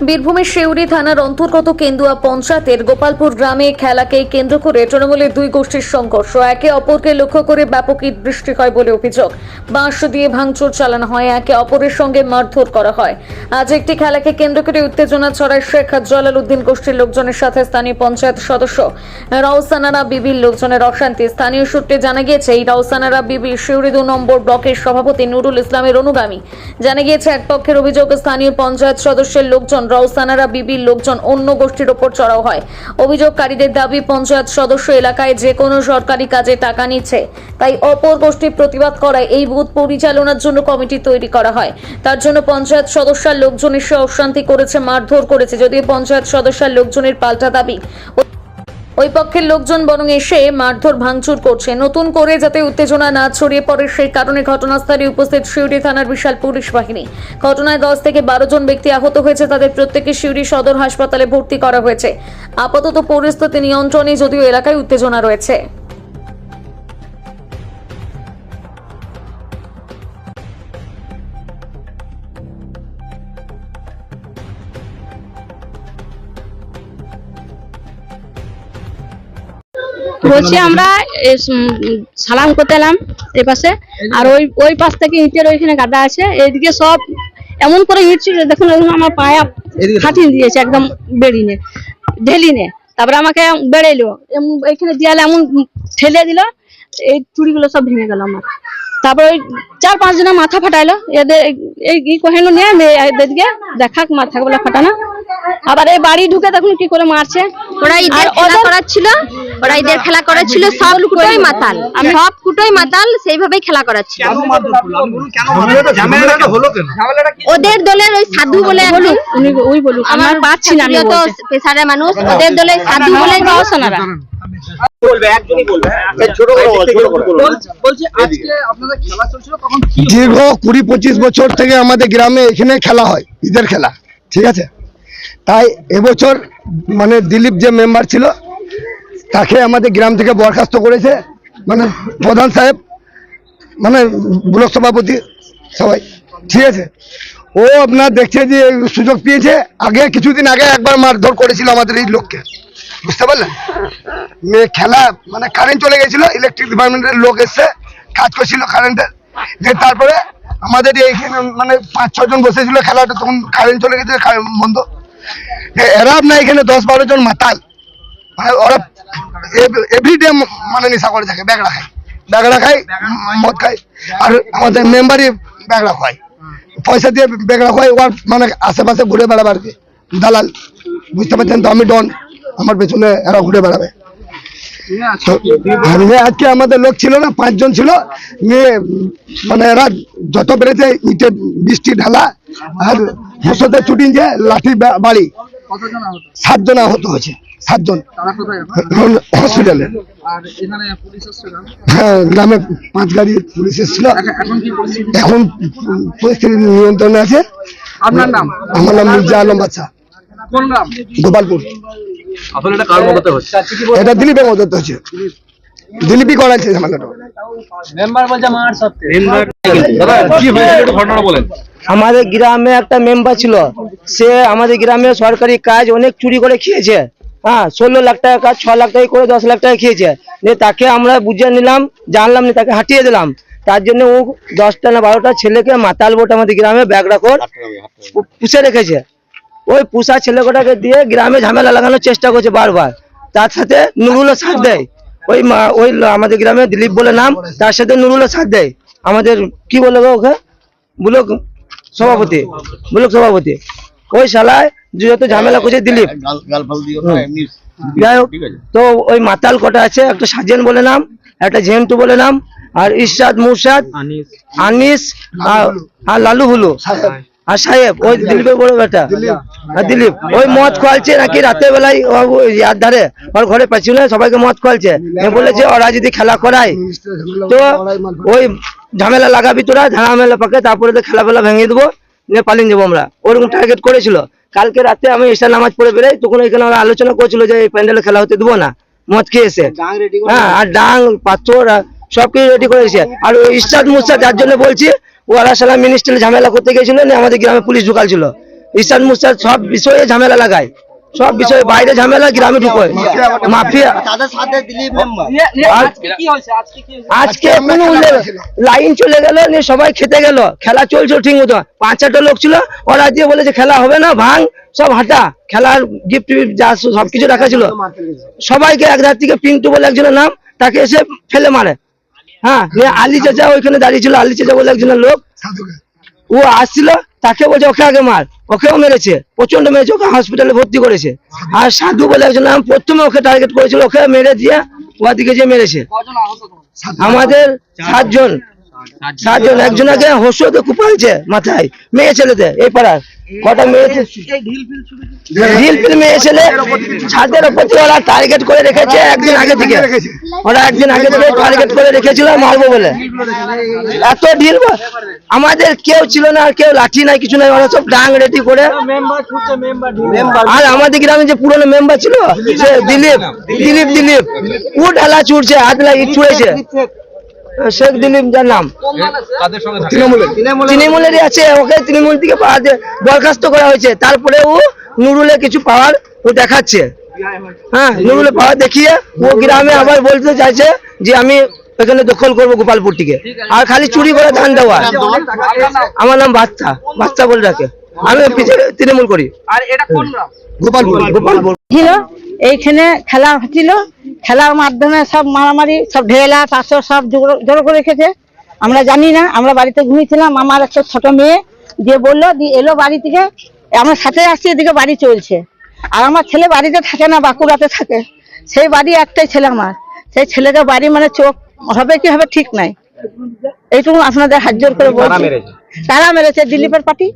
বীরভূমের শেউরি থানার অন্তর্গত কেন্দুয়া পঞ্চায়েতের গোপালপুর গ্রামে খেলাকে কেন্দ্র করে তৃণমূলের দুই গোষ্ঠীর সংঘর্ষ। একে অপরকে লক্ষ্য করে ব্যাপক বৃষ্টি হয় বলে অভিযোগ। বাঁশ দিয়ে ভাঙচুর চালানো হয়, একে অপরের সঙ্গে মারধর করা হয়। আজ একটি খেলাকে কেন্দ্র করে উত্তেজনা ছড়ায় শেখ জলাল উদ্দিন গোষ্ঠীর লোকজনের সাথে স্থানীয় পঞ্চায়েত সদস্য। রাউসানারা বিবির লোকজনের অশান্তি। স্থানীয় সূত্রে জানা গিয়েছে, এই রাউসানারা বিবি শিউরি দু নম্বর ব্লকের সভাপতি নুরুল ইসলামের অনুগামী। জানা গিয়েছে, এক পক্ষের অভিযোগ স্থানীয় পঞ্চায়েত সদস্যের লোকজন রাউসানারা বিবির লোকজন অন্য গোষ্ঠীর ওপর চড়াও হয়। অভিযোগকারীদের দাবি, পঞ্চায়েত সদস্য এলাকায় যে কোনো সরকারি কাজে টাকা নিচ্ছে। তাই অপর গোষ্ঠী প্রতিবাদ করায় এই বুথ পরিচালনার জন্য কমিটি তৈরি করা হয়। তার জন্য পঞ্চায়েত সদস্যার লোকজন এসে অশান্তি করেছে, মারধর করেছে। যদিও পঞ্চায়েত সদস্যার লোকজনের পাল্টা দাবি। ওই পক্ষের লোকজন বরং এসে মারধর ভাঙচুর করছে। নতুন করে যাতে উত্তেজনা না ছড়িয়ে পড়ে, সেই কারণে ঘটনাস্থলে উপস্থিত শিউরি থানার বিশাল পুলিশ বাহিনী। ঘটনায় দশ থেকে বারো জন ব্যক্তি আহত হয়েছে, তাদের প্রত্যেকে শিউরি সদর হাসপাতালে ভর্তি করা হয়েছে। আপাতত পরিস্থিতি নিয়ন্ত্রণে, যদিও এলাকায় উত্তেজনা রয়েছে। বলছি আমরা এ সালাম করতে এলাম এই পাশে। আর ওই ওই পাশ থেকে ইটের ওইখানে গাদা আছে। এইদিকে সব এমন করে ইট ছিল দেখুন আমার পায়া ফাটিয়ে দিয়েছে একদম বেরিনে ঢেলিনে। তারপরে আমাকে বেড়াইলো। এমন এখানে দেয়ালে এমন ঠেলে দিল এই চুড়িগুলো সব ভেঙে গেল আমার। তারপর ওই চার পাঁচ জনের মাথা ফাটাইলো। এদের এই কহেন নিয়ে এদেরকে দেখাক মাথা বলে ফাটানো। আবার এই বাড়ি ঢুকে দেখুন কি করে মারছে। ওরা করাচ্ছিল। ওরা ঈদের খেলা করাচ্ছিল সব কুটোই মাতাল। সব কুটোই মাতাল সেইভাবেই খেলা করাচ্ছিল। ঝামেলাটা হলো কেন? ওদের দলের ওই সাধু বলে একজন উনি ওই বলুক আমার পাচ্ছি না তো। পেশারের মানুষ ওদের দলের সাধু বলে একজন ওনারা কি দীর্ঘ কুড়ি পঁচিশ বছর থেকে আমাদের গ্রামে এখানে খেলা হয় ঈদের খেলা ঠিক আছে? তাই এবছর মানে দিলীপ যে মেম্বার ছিল তাকে আমাদের গ্রাম থেকে বরখাস্ত করেছে মানে প্রধান সাহেব মানে ব্লক সভাপতি সবাই, ঠিক আছে? ও আপনার দেখছে যে সুযোগ পেয়েছে, আগে কিছুদিন আগে একবার মারধর করেছিল আমাদের এই লোককে, বুঝতে পারলেন? মেয়ে খেলা মানে কারেন্ট চলে গেছিল ইলেকট্রিক ডিপার্টমেন্টের লোক এসছে, কাজ করছিল কারেন্টের যে তারপরে আমাদের এইখানে মানে পাঁচ ছজন বসেছিল খেলাটা তখন কারেন্ট চলে গেছে কারেন্ট বন্ধ। এরা আপনার এখানে দশ বারো জন মাতাল। মানে ওরা এভরিডে মানে নেশা করে থাকে, ব্যাগড়া খায়। ব্যাগড়া খায়, মদ খায়, আর আমাদের মেম্বারই ব্যাগড়া খায় পয়সা দিয়ে বেগড়া খায় ওর মানে আশেপাশে ঘুরে বেড়াবে আর কি? দালাল, বুঝতে পারছেন তো আমি ডন, আমার পেছনে এরা ঘুরে বেড়াবে। আজকে আমাদের লোক ছিল না, পাঁচজন ছিল, নিয়ে মানে এরা যত বেড়েছে ইটে বৃষ্টি, ঢালা, আর হোসতে চুটিছে লাঠি বা- বাড়ি। সাতজন আহত হয়েছে সাতজন। তারা কোথায় এখন? হসপিটালে আর এখানে পুলিশ এসছে না? হ্যাঁ গ্রামে পাঁচ গাড়ি পুলিশ এসেছিল। এখন- এখন পরিস্থিতি নিয়ন্ত্রণে আছে। আপনার নাম? আমার নাম মির্জা আলম বাচ্চা গোপালপুর। এটা কার মদতে হচ্ছে এটা দিলীপের হচ্ছে দিলীপই করাচ্ছে ঝামেলাটা। দাদা কি হয়েছে? ঘটনাটা বলেন। আমাদের গ্রামে একটা মেম্বার ছিল। সে আমাদের গ্রামে সরকারি কাজ অনেক চুরি করে খেয়েছে। হ্যাঁ ষোলো লাখ টাকা কাজ, ছ লাখ টাকা করে দশ লাখ টাকা খেয়েছে। দিয়ে তাকে আমরা বুঝে নিলাম, জানলাম না তাকে হাঁটিয়ে দিলাম। তার জন্য ও দশটা না বারোটা ছেলেকে মাতাল বোট আমাদের গ্রামে ব্যাগ রাখর পুষে রেখেছে। ওই পুষা ছেলেকটাকে দিয়ে গ্রামে ঝামেলা লাগানোর চেষ্টা করছে বারবার। তার সাথে নুরুলও সাথ দেয়। ওই ওই আমাদের গ্রামে দিলীপ বলে নাম, তার সাথে নুরুলও সাথ দেয়। আমাদের, কি বলব ওকে? ব্লক সভাপতি ব্লক সভাপতি। ওই শালায় যত ঝামেলা করছে দিলীপ যাই হোক তো ওই মাতাল কটা আছে একটা সাজেন বলে নাম একটা জেন্টু বলে নাম আর ইরশাদ মুরশাদ আনিস। আর- আর লালু হুলু আর সাহেব ওই দিলীপের বড় বেটা। আর দিলীপ ওই মদ খোয়ালছে নাকি রাতের বেলায় ও- ইয়ার ধারে ওর ঘরে পেছনে সবাইকে মদ খোয়ালছে। বলেছে ওরা যদি খেলা করায় তো ওই ঝামেলা লাগাবি তোরা ঝামেলা পাকে তারপরে তো খেলা ফেলা ভেঙে দেবো নিয়ে পালিয়ে যাব আমরা। ওরকম টার্গেট করেছিল। কালকে রাতে আমি ঈশার নামাজ পড়ে বেরোই তখন এখানে ওরা আলোচনা করছিল যে এই প্যান্ডেলে খেলা হতে দেবো না মদ খেয়েছে। হ্যাঁ আর ডাং পাথর সব কিছু রেডি করেছে। আর ওই ইস্টাদ মুস্তাদ যার জন্য বলছি ওরা সালা মিনিস্টারে ঝামেলা করতে গেছিল আমাদের গ্রামে পুলিশ ঢুকাল ছিল। ঈশান মুসাদ সব বিষয়ে ঝামেলা লাগায়। সব বিষয়ে বাইরে ঝামেলা গ্রামে ঢুকোয় মাফিয়া। আজকে কোনো লাইন চলে গেল নিয়ে সবাই খেতে গেল। খেলা চলছে ঠিক মতো। পাঁচ চারটা লোক ছিল ওরা দিয়ে বলে যে খেলা হবে না ভাঙ সব হাঁটা। খেলার গিফট যা সবকিছু রাখা ছিল। সবাইকে এক ধার থেকে পিন্টু বলে একজনের নাম তাকে এসে ফেলে মারে। হ্যাঁ নিয়ে আলি চাচা ওইখানে দাঁড়িয়ে ছিল আলি চাচা বলে একজনের লোক। ও আসছিল তাকে বলছে ওকে আগে মার ওকেও মেরেছে প্রচণ্ড মেরেছে ওকে হসপিটালে ভর্তি করেছে। আর সাধু বলে একজন আমি প্রথমে ওকে টার্গেট করেছিল ওকে মেরে দিয়ে ওদিকে যে মেরেছে। আমাদের সাতজন। সাতজন একজনকে হোসতে কুপালছে মাথায় মেয়ে ছেলেতে এই পাড়ার কটা মেয়ে ঢিল ফিল মেয়ে ছেলে ছাদের থেকে ওরা টার্গেট করে রেখেছে একদিন আগে থেকে। ওরা একদিন আগে থেকে টার্গেট করে রেখেছিল মারবো বলে। এত ঢিল আমাদের কেউ ছিল না আর কেউ লাঠি নাই কিছু নাই ওরা সব ডাং রেডি করে। আর আমাদের গ্রামে যে পুরনো মেম্বার ছিল সে দিলীপ দিলীপ দিলীপ। ও ঢালা ছুটছে হাত লাগিয়ে ছুঁড়েছে। শেখ দিলীপ যার নাম। তাদের সঙ্গে থাকে? তৃণমূলেরই। আছে ওকে তৃণমূল থেকে পাওয়া- বরখাস্ত করা হয়েছে। তারপরে ও নুরুলে কিছু পাওয়ার ও দেখাচ্ছে। হ্যাঁ নুরুলে পাওয়ার দেখিয়ে ও গ্রামে আবার বলতে চাইছে যে আমি এখানে দখল করব গোপালপুরটিকে। আর খালি চুরি করে ধান দেওয়া। আমার নাম বাচ্চা বাচ্চা বলে রাখে আমি তৃণমূল করি। আর এটা কোন গ্রাম? গোপালপুর। গোপালপুর। ছিল এইখানে খেলা হচ্ছিল। খেলার মাধ্যমে সব মারামারি সব ঢেলা পাঁচশো সব জোড়ো করে রেখেছে। আমরা জানি না আমরা বাড়িতে ঘুমিয়েছিলাম আমার একটা ছোট মেয়ে দিয়ে বলল দিয়ে এলো বাড়ি থেকে আমার সাথে আসছি এদিকে বাড়ি চলছে। আর আমার ছেলে বাড়িতে থাকে না বাঁকুড়াতে থাকে। সেই বাড়ি একটাই ছেলে আমার। সেই ছেলেটা বাড়ি মানে চোখ হবে কি হবে ঠিক নাই। এইটুকু আপনাদের হাত জোর করে বলছি। তারা মেরেছে দিলীপের পার্টি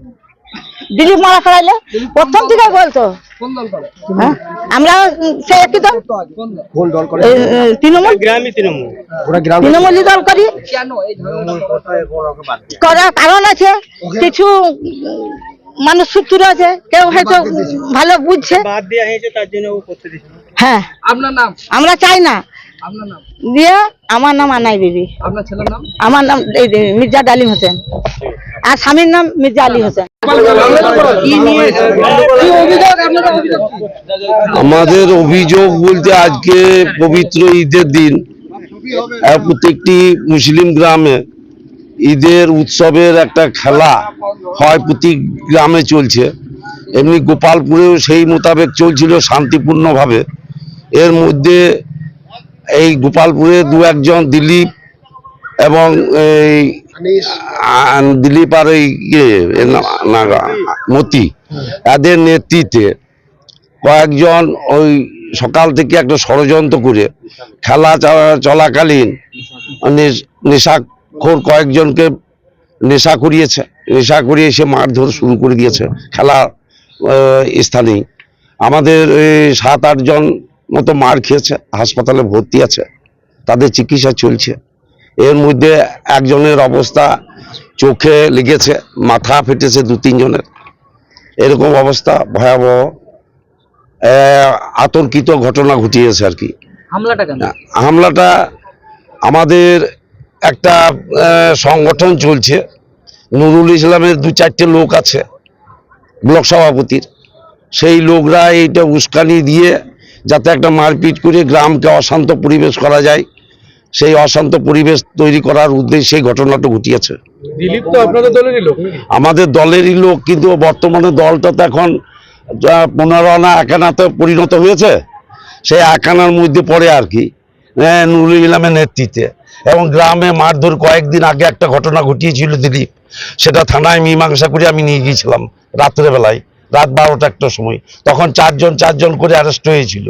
দিলীপ মারা করাইলে প্রথম থেকে বলতো? কোন দল করে? হ্যাঁ? আমরা সে দল? তৃণমূল? দল করি। কেন এই ধরনের করার কারণ আছে কিছু মানুষ সূত্র আছে কেউ হয়তো ভালো বুঝছে। হ্যাঁ। আপনার নাম? আমরা চাই না। দিয়ে আমার নাম আনাই বিবি। আপনার ছেলের নাম? আমার নাম মির্জা ডালিম হোসেন। আর স্বামীর নাম মির্জা আলী হোসেন? আমাদের অভিযোগ বলতে আজকে পবিত্র ঈদের দিন। প্রত্যেকটি মুসলিম গ্রামে ঈদের উৎসবের একটা খেলা হয় প্রতি গ্রামে চলছে। এমনি গোপালপুরেও সেই মোতাবেক চলছিল শান্তিপূর্ণভাবে। এর মধ্যে এই গোপালপুরে দু একজন দিলীপ এবং এই দিলীপ আর এই ইয়ে, মতি। এদের নেতৃত্বে কয়েকজন ওই সকাল থেকে একটা ষড়যন্ত্র করে খেলা চলা- চলাকালীন নে- নেশাখোর কয়েকজনকে নেশা করিয়েছে নেশা করিয়ে এসে মারধর শুরু করে দিয়েছে খেলা স্থানেই। আমাদের সাত আটজন মতো মার খেয়েছে হাসপাতালে ভর্তি আছে তাদের চিকিৎসা চলছে। এর মধ্যে একজনের অবস্থা চোখে লেগেছে মাথা ফেটেছে দু তিনজনের। এরকম অবস্থা ভয়াবহ আতঙ্কিত ঘটনা ঘটিয়েছে আর কি। হামলাটা হামলাটা আমাদের একটা সংগঠন চলছে নুরুল ইসলামের দু চারটে লোক আছে ব্লক সভাপতির। সেই লোকরা এইটা উস্কানি দিয়ে যাতে একটা মারপিট করে গ্রামকে অশান্ত পরিবেশ করা যায়। সেই অশান্ত পরিবেশ তৈরি করার উদ্দেশ্যে এই ঘটনাটা ঘটিয়েছে। দিলীপ তো আপনাদের দলেরই লোক। আমাদের দলেরই লোক কিন্তু বর্তমানে দলটা তো এখন পনেরো আনা একানাতে পরিণত হয়েছে। সেই একানার মধ্যে পড়ে আর কি। আহ, নুরুল ইসলামের নেতৃত্বে। এবং গ্রামে মারধর কয়েকদিন আগে একটা ঘটনা ঘটিয়েছিল দিলীপ। সেটা থানায় মীমাংসা করে আমি নিয়ে গিয়েছিলাম রাত্রেবেলায়। রাত বারোটা একটা সময়। তখন চারজন চারজন করে অ্যারেস্ট হয়েছিল।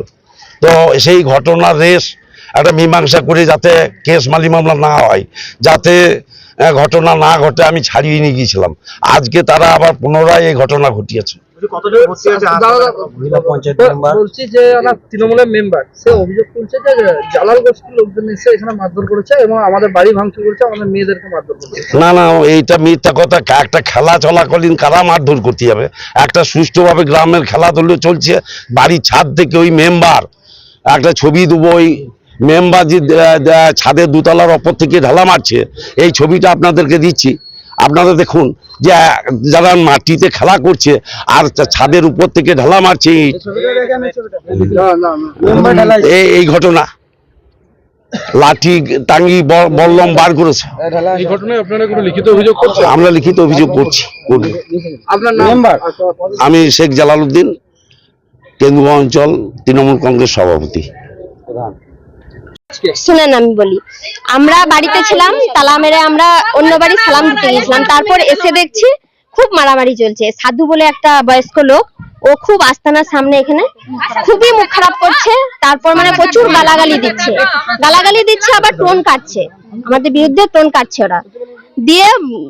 তো সেই ঘটনার রেস একটা মীমাংসা করে যাতে কেস মালি মামলা না হয়, যাতে ঘটনা না ঘটে আমি ছাড়িয়ে নিয়ে গিয়েছিলাম। আজকে তারা আবার পুনরায় এই ঘটনা ঘটিয়েছে। বলছি যে তৃণমূলের মেম্বার সে অভিযোগ তুলছে যে জালাল গোষ্ঠীর লোকজন এসে এখানে মারধর করেছে এবং আমাদের বাড়ি ভাঙচুর করেছে আমাদের মেয়েদেরকে মারধর করেছে। না না এইটা মিথ্যা কথা। একটা খেলা চলাকালীন কারা মারধর করতে যাবে? একটা সুষ্ঠুভাবে গ্রামের খেলাধুলো চলছে বাড়ির ছাদ থেকে ওই মেম্বার একটা ছবি দেবো ওই মেম্বার যে ছাদের দুতলার ওপর থেকে ঢালা মারছে। এই ছবিটা আপনাদেরকে দিচ্ছি। আপনারা দেখুন যে যারা মাটিতে খেলা করছে আর ছাদের উপর থেকে ঢালা মারছে এই ঘটনা। লাঠি টাঙ্গি বল্লম বার করেছে। এই ঘটনায় আপনারা কোনো লিখিত অভিযোগ করছেন? আমরা লিখিত অভিযোগ করছি। আমি শেখ জালালউদ্দিন কেন্দুয়া অঞ্চল তৃণমূল কংগ্রেস সভাপতি। শুনেন আমি বলি। আমরা বাড়িতে ছিলাম, তালা মেরে আমরা অন্য বাড়ি সালাম দিতে গেছিলাম। তারপর এসে দেখছি খুব মারামারি চলছে। সাধু বলে একটা বয়স্ক লোক, ও খুব আস্তানার সামনে এখানে খুবই মুখ খারাপ করছে। তারপর মানে প্রচুর গালাগালি দিচ্ছে। গালাগালি দিচ্ছে, আবার টোন কাটছে। আমাদের বিরুদ্ধে টোন কাটছে ওরা। দিয়ে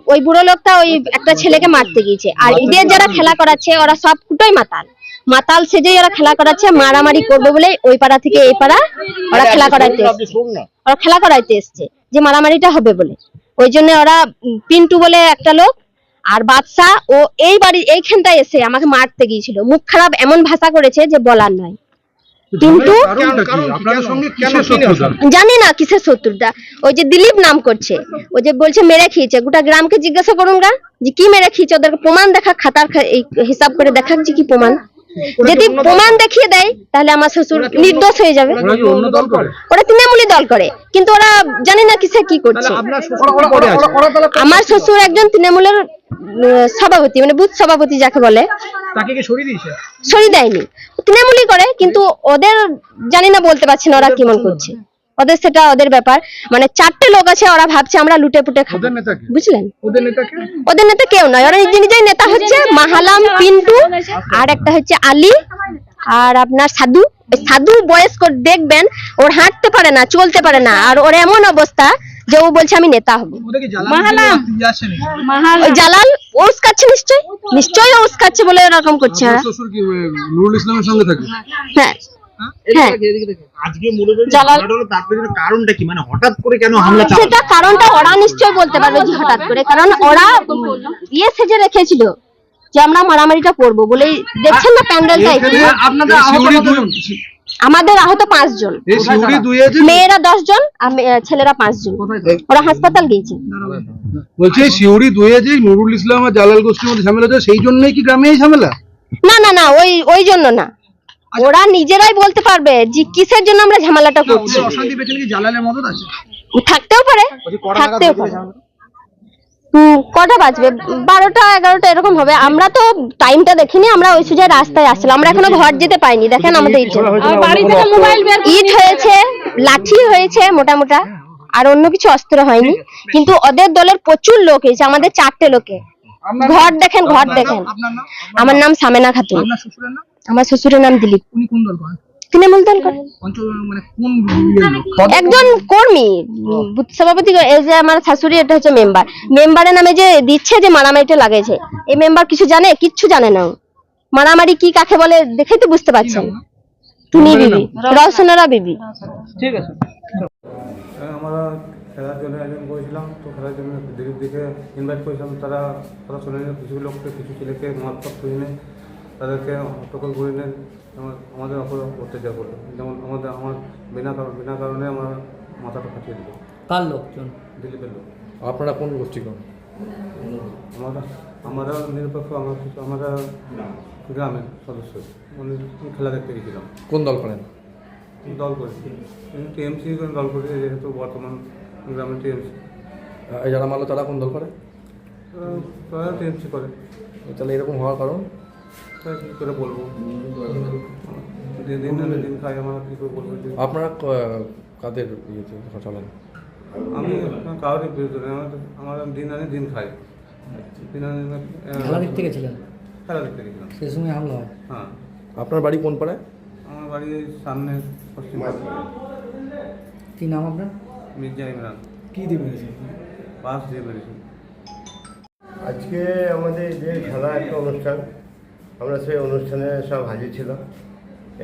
ওই বুড়ো লোকটা ওই একটা ছেলেকে মারতে গিয়েছে। আর ঈদের যারা খেলা করাচ্ছে, ওরা সব কুটোই মাতাল। মাতাল সেজে ওরা খেলা করাচ্ছে মারামারি করবে বলে ওই পাড়া থেকে এই পাড়া ওরা খেলা করাইতে ওরা খেলা করাইতে এসছে যে মারামারিটা হবে বলে। ওই জন্য ওরা পিন্টু বলে একটা লোক আর বাদশা ও এই বাড়ি এইখানটায় এসে আমাকে মারতে গিয়েছিল। মুখ খারাপ এমন ভাষা করেছে যে বলার নয়। কিন্তু জানি না কিসের শত্রুতা। ওই যে দিলীপ নাম করছে। ওই যে বলছে মেরে খেয়েছে। গোটা গ্রামকে জিজ্ঞাসা করুন গা যে কি মেরে খেয়েছে? ওদেরকে প্রমাণ দেখা খাতার এই হিসাব করে দেখাক যে কি প্রমাণ? যদি প্রমাণ দেখিয়ে দেয় তাহলে আমার শ্বশুর নির্দোষ হয়ে যাবে। ওরা কি দল করে? তৃণমূলী দল করে কিন্তু ওরা জানে না কিসে কি করছে। আমার শ্বশুর একজন তৃণমূলের সভাপতি মানে বুথ সভাপতি যাকে বলে। তাকে কি সরিয়ে দিয়েছে? সরি দেয়নি। তৃণমূলই করে কিন্তু ওদের জানি না বলতে পারছি না ওরা কেমন করছে। ওদের সেটা ওদের ব্যাপার। মানে চারটে লোক আছে ওরা ভাবছে আমরা লুটে পুটে খাব। ওদের নেতা কি? বুঝলেন? ওদের নেতা কেউ নয় ওরা নিজে নিজেই নেতা হচ্ছে মাহালাম পিন্টু আর একটা হচ্ছে আলী আর আপনার সাধু। ওই সাধু বয়স্ক দেখবেন ওর হাঁটতে পারে না চলতে পারে না আর ওর এমন অবস্থা যে ও বলছে আমি নেতা হব। মাহালাম। জালাল ও উস্কাচ্ছে নিশ্চয় নিশ্চয়ই ও উস্কাচ্ছে বলে এরকম করছে ওরা। শ্বশুর কি আহ, নুরুল ইসলামের সঙ্গে থাকে? হ্যাঁ। হ্যাঁ। দেখি, এদিকে দেখি। আজকে মূলত যে জালাল- হামলাটা হলো তার পেছনে কারণটা কি? মানে হঠাৎ করে কেন হামলা চালানো সেটা কারণটা ওরা নিশ্চয় বলতে পারবে যে হঠাৎ করে কারণ ওরা ইয়ে সেজে রেখেছিল যে আমরা মারামারিটা করব বলেই দেখছেন না প্যান্ডেলটা এখানে আপনাদের এই আহত শিউরি কতজন? দুই আমাদের আহত পাঁচজন। মেয়েরা দশ জন আর ছেলেরা পাঁচজন। ওরা হাসপাতাল গিয়েছে। বলছি শিউরি দুয়ে যে নুরুল ইসলাম আর জালাল গোষ্ঠীর মধ্যে ঝামেলা সেই জন্যই কি গ্রামে এই ঝামেলা? না না না ওই ওই জন্য না। ওরা নিজেরাই বলতে পারবে যে কিসের জন্য আমরা ঝামেলাটা করছি। অশান্তি পেছনে কি জালালের মদত আছে? থাকতেও পারে থাকতেও পারে। হুম, কটা বাজবে? বারোটা এগারোটা এরকম হবে। আমরা তো টাইমটা দেখিনি আমরা ওই সুযোগ রাস্তায় আসছিলাম। আমরা এখনও ঘর যেতে পাইনি। দেখেন আমাদের ইট। হয়েছে লাঠি হয়েছে মোটা মোটা আর অন্য কিছু অস্ত্র হয়নি। কিন্তু ওদের দলের প্রচুর লোক হয়েছে আমাদের চারটে লোকে। ঘর দেখেন ঘর দেখেন। আমার নাম? সামেনা খাতুন। আমার শ্বশুরের নাম দিলীপ। উনি কোন দল করেন? তৃণমূল দল করে অঞ্চল মানে লোক? একজন কর্মী সভাপতি এই যে আমার শাশুড়ি এটা হচ্ছে মেম্বার। মেম্বারের নামে যে দিচ্ছে যে মারামারিটা লাগাইছে এই মেম্বার কিছু জানে? কিচ্ছু জানে না মারামারি কি কাকে বলে দেখেই তো বুঝতে পারছেন। তুমি বিবি। রওশনারা বিবি। ঠিক আছে। আমরা খেলার জন্য আয়োজন করেছিলাম তো খেলার জন্য দিলীপ দিকে ইনভাইট করেছিলাম। তারা তারা শুনে নিল কিছু লোককে কিছু ছেলেকে মহাত্মক শুনে তাদেরকে হট্টগোল করে নেন আমাদের অপর অত্যাচার করল। যেমন আমাদের আমার বিনা কারণ বিনা কারণে আমার মাথাটা ফাটিয়ে দিল। কার লোকজন? দিলীপের লোক। আপনারা কোন গোষ্ঠী কোন আমরা আমরা নিরপেক্ষ আমরা কিছু আমরা গ্রামের সদস্য। মানে খেলা দেখতে গেছিলাম। কোন দল করেন? দল করেছি। টিএমসি দল করি যেহেতু বর্তমান গ্রামে টিএমসি। এই যারা মারলো তারা কোন দল করে? তারা টিএমসি করে। তাহলে এরকম হওয়ার কারণ? তা কী করে বলব? দিন দিন দিন খাই আমরা কী করে বলব যে আপনারা ক- কাদের ইয়েতে চালান আমি কারোরই বিরুদ্ধে নই আমার আমার দিন আনি দিন খাই। দিন আনি খেলা দেখতে গেছিলেন খেলা দেখতে গেছিলাম সেই সময় হামলা হয়? হ্যাঁ। আপনার বাড়ি কোন পাড়ায়? আমার বাড়ি এই সামনে পশ্চিম কি নাম আপনার? মির্জা ইমরান। কি দিবেন পাস দিয়ে বেরিয়েছি আজকে আমাদের যে খেলা একটা অনুষ্ঠান আমরা সেই অনুষ্ঠানে সব হাজির ছিলাম।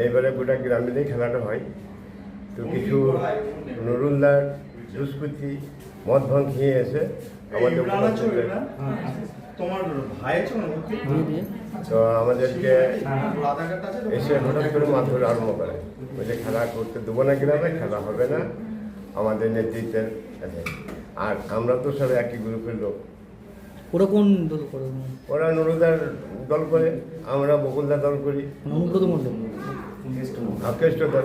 এইবারে গোটা গ্রামীণেই খেলাটা হয়। তো কিছু নুরুল্লার দুষ্কৃতি মদ ভাঙ খেয়ে এসে আমাদের আছে না? তো আমাদেরকে এসে হঠাৎ করে মারধর আরম্ভ করে। বলছে খেলা করতে দেবো না গ্রামে খেলা হবে না। আমাদের নেতৃত্বের কাছে আর আমরা তো সব একই গ্রুপের লোক। ওরা কোন দল করে? ওরা নুরুদার দল করে আমরা বকুলদার দল করি। অনুব্রত মণ্ডল। কেষ্টদার।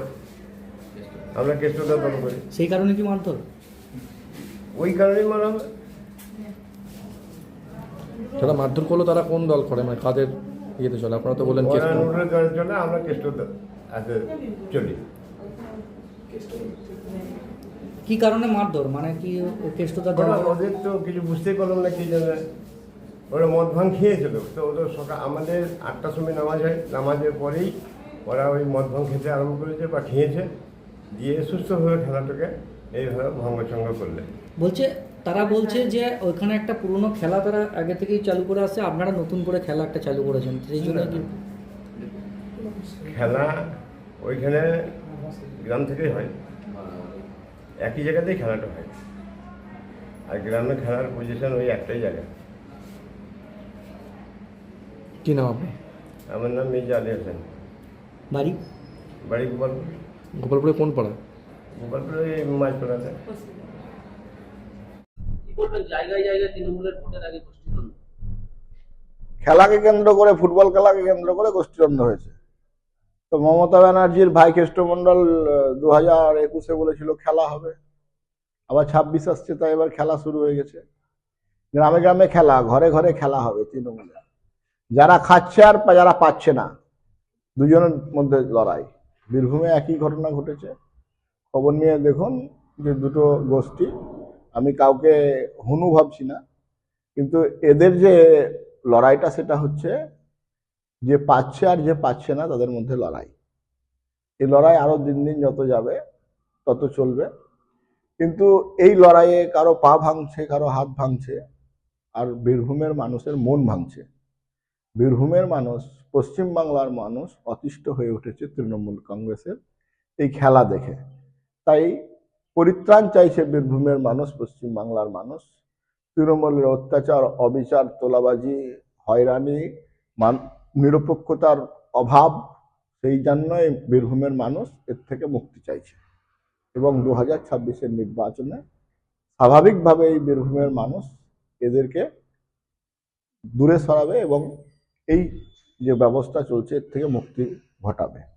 আমরা কেষ্টদার দল করি। সেই কারণে কি মারধর? ওই কারণেই মারা হয়। যারা মারধর করল তারা কোন দল করে? মানে কাদের ইয়েতে চলে? আপনারা তো বললেন ওরা নুরুদের দলের জন্য আমরা কেষ্টদার আছে চলি। কি কারণে মারধর? মানে কি কেষ্টদার ওরা ওদের তো কিছু বুঝতেই পারলাম না কি জন্য ওরা মদ ভাঙ খেয়েছিল। তো ওদের সকাল আমাদের আটটার সময় নামাজ হয়। নামাজের পরেই ওরা ওই মদ ভাঙ খেতে আরম্ভ করেছে বা খেয়েছে। দিয়ে সুস্থভাবে খেলাটাকে এইভাবে ভঙ্গচঙ্গ করলে। বলছে তারা বলছে যে ওইখানে একটা পুরনো খেলা তারা আগে থেকেই চালু করে আসছে। আপনারা নতুন করে খেলা একটা চালু করেছেন। সেই জন্য কি? খেলা ওইখানে গ্রাম থেকেই হয়। একই জায়গাতেই খেলাটা হয়। আর গ্রামে খেলার পজিশন ওই একটাই জায়গা। কি নাম আপনার? আমার নাম মির্জা আলী হোসেন। বাড়ি? বাড়ি গোপালপুর। গোপালপুরে কোন পাড়া? গোপালপুরে এই মাঝপাড়াতে। খেলাকে কেন্দ্র করে ফুটবল খেলাকে কেন্দ্র করে গোষ্ঠীদ্বন্দ্ব হয়েছে। তো মমতা ব্যানার্জির ভাই কেষ্টমন্ডল দু হাজার একুশে বলেছিল খেলা হবে। আবার ছাব্বিশ আসছে, তাই এবার খেলা শুরু হয়ে গেছে। গ্রামে গ্রামে খেলা, ঘরে ঘরে খেলা হবে তৃণমূলে। যারা খাচ্ছে আর যারা পাচ্ছে না, দুজনের মধ্যে লড়াই। বীরভূমে একই ঘটনা ঘটেছে। খবর নিয়ে দেখুন যে দুটো গোষ্ঠী, আমি কাউকে হুনু ভাবছি না, কিন্তু এদের যে লড়াইটা সেটা হচ্ছে যে পাচ্ছে আর যে পাচ্ছে না তাদের মধ্যে লড়াই। এই লড়াই আরও দিন দিন যত যাবে, তত চলবে। কিন্তু এই লড়াইয়ে কারও পা ভাঙছে, কারও হাত ভাঙছে, আর বীরভূমের মানুষের মন ভাঙছে। বীরভূমের মানুষ পশ্চিম বাংলার মানুষ অতিষ্ঠ হয়ে উঠেছে তৃণমূল কংগ্রেসের এই খেলা দেখে। তাই পরিত্রাণ চাইছে বীরভূমের মানুষ পশ্চিম বাংলার মানুষ। তৃণমূলের অত্যাচার, অবিচার, তোলাবাজি, হয়রানি নিরপেক্ষতার অভাব, সেই জন্যই বীরভূমের মানুষ এর থেকে মুক্তি চাইছে। এবং দু হাজার ছাব্বিশের নির্বাচনে স্বাভাবিকভাবে এই বীরভূমের মানুষ এদেরকে দূরে সরাবে এবং এই যে ব্যবস্থা চলছে, এর থেকে মুক্তি ঘটাবে।